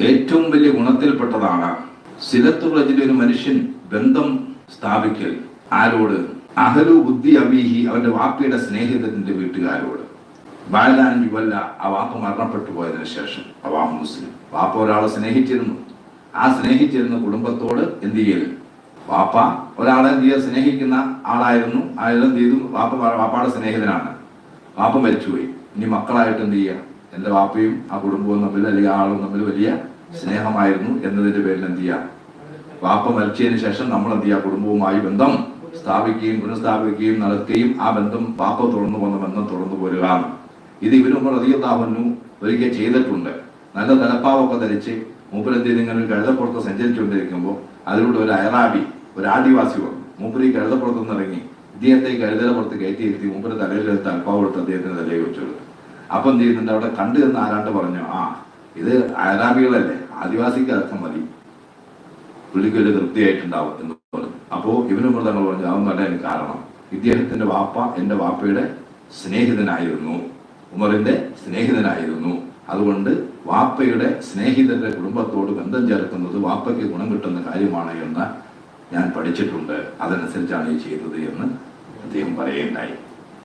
ഏറ്റവും വലിയ ഗുണത്തിൽപ്പെട്ടതാണ് സിലത്തു ഒരു മനുഷ്യൻ ബന്ധം സ്ഥാപിക്കൽ. ആരോട്? അഹലു ബുദ്ധി അബീഹി അവന്റെ വാപ്പയുടെ സ്നേഹിതത്തിന്റെ വീട്ടുകാരോട്. ബാലാൻ യുവല്ല ആ വാപ്പ മരണപ്പെട്ടു പോയതിനു ശേഷം. അവാ മുസ്ലിം. വാപ്പ ഒരാളെ സ്നേഹിച്ചിരുന്നു. ആ സ്നേഹിച്ചിരുന്ന കുടുംബത്തോട് എന്ത് ചെയ്യൽ വാപ്പ ഒരാളെ എന്ത് ചെയ്യാൻ സ്നേഹിക്കുന്ന ആളായിരുന്നു. അയാൾ എന്ത് ചെയ്തു? വാപ്പ വാപ്പയുടെ സ്നേഹിതനാണ്. വാപ്പ മരിച്ചുപോയി. ഇനി മക്കളായിട്ട് എന്ത് ചെയ്യുക എന്റെ വാപ്പയും ആ കുടുംബവും തമ്മിൽ അല്ലെങ്കിൽ ആളും തമ്മിൽ വലിയ സ്നേഹമായിരുന്നു എന്നതിന്റെ പേരിൽ എന്ത് ചെയ്യുക വാപ്പ മരിച്ചതിന് ശേഷം നമ്മൾ എന്ത് ചെയ്യുക കുടുംബവുമായി ബന്ധം സ്ഥാപിക്കുകയും പുനഃസ്ഥാപിക്കുകയും നടത്തുകയും ആ ബന്ധം വാപ്പ തുറന്നു പോകുന്ന ബന്ധം തുറന്നു പോരുക ഇത് ഇവരും അധികത്താവുന്നു ഒരിക്കൽ ചെയ്തിട്ടുണ്ട്. നല്ല തലപ്പാവൊക്കെ ധരിച്ച് ചെയ്ത് ഇങ്ങനെ ഒരു കഴുതപ്പുറത്ത് സഞ്ചരിച്ചുകൊണ്ടിരിക്കുമ്പോൾ അതിലൂടെ ഒരു അയറാബി ഒരു ആദിവാസി വന്നു. മൂപ്പര് ഈ കഴുതപ്പുറത്ത് നിന്ന് ഇറങ്ങി ഇദ്ദേഹത്തെ കഴുതലപ്പുറത്ത് കയറ്റി ഇരുത്തി മൂപ്പര് തലയിലെടുത്ത് അൽപ്പാവ് കൊടുത്ത് അദ്ദേഹത്തിന് തലയിൽ വെച്ചു കൊടുത്തു. അപ്പൊ എന്ത് ചെയ്യുന്നുണ്ട്? അവിടെ കണ്ടു എന്ന് ആരാണ്ട് പറഞ്ഞു ആ ഇത് അയലാമികളല്ലേ ആദിവാസിക്ക് അർത്ഥം മതി. പുള്ളിക്ക് ഒരു തൃപ്തിയായിട്ടുണ്ടാവും എന്ന് പറഞ്ഞു. അപ്പോ ഇവന് മൃതങ്ങൾ പറഞ്ഞു അതൊന്നല്ല എനിക്ക് കാരണം. ഇദ്ദേഹത്തിന്റെ വാപ്പ എന്റെ വാപ്പയുടെ സ്നേഹിതനായിരുന്നു. ഉമറിന്റെ സ്നേഹിതനായിരുന്നു. അതുകൊണ്ട് വാപ്പയുടെ സ്നേഹിതന്റെ കുടുംബത്തോട് ബന്ധം ചേർക്കുന്നത് വാപ്പയ്ക്ക് ഗുണം കിട്ടുന്ന കാര്യമാണ് എന്ന് ഞാൻ പഠിച്ചിട്ടുണ്ട്. അതനുസരിച്ചാണ് ഈ ചെയ്തത് എന്ന് അദ്ദേഹം പറയുകയുണ്ടായി.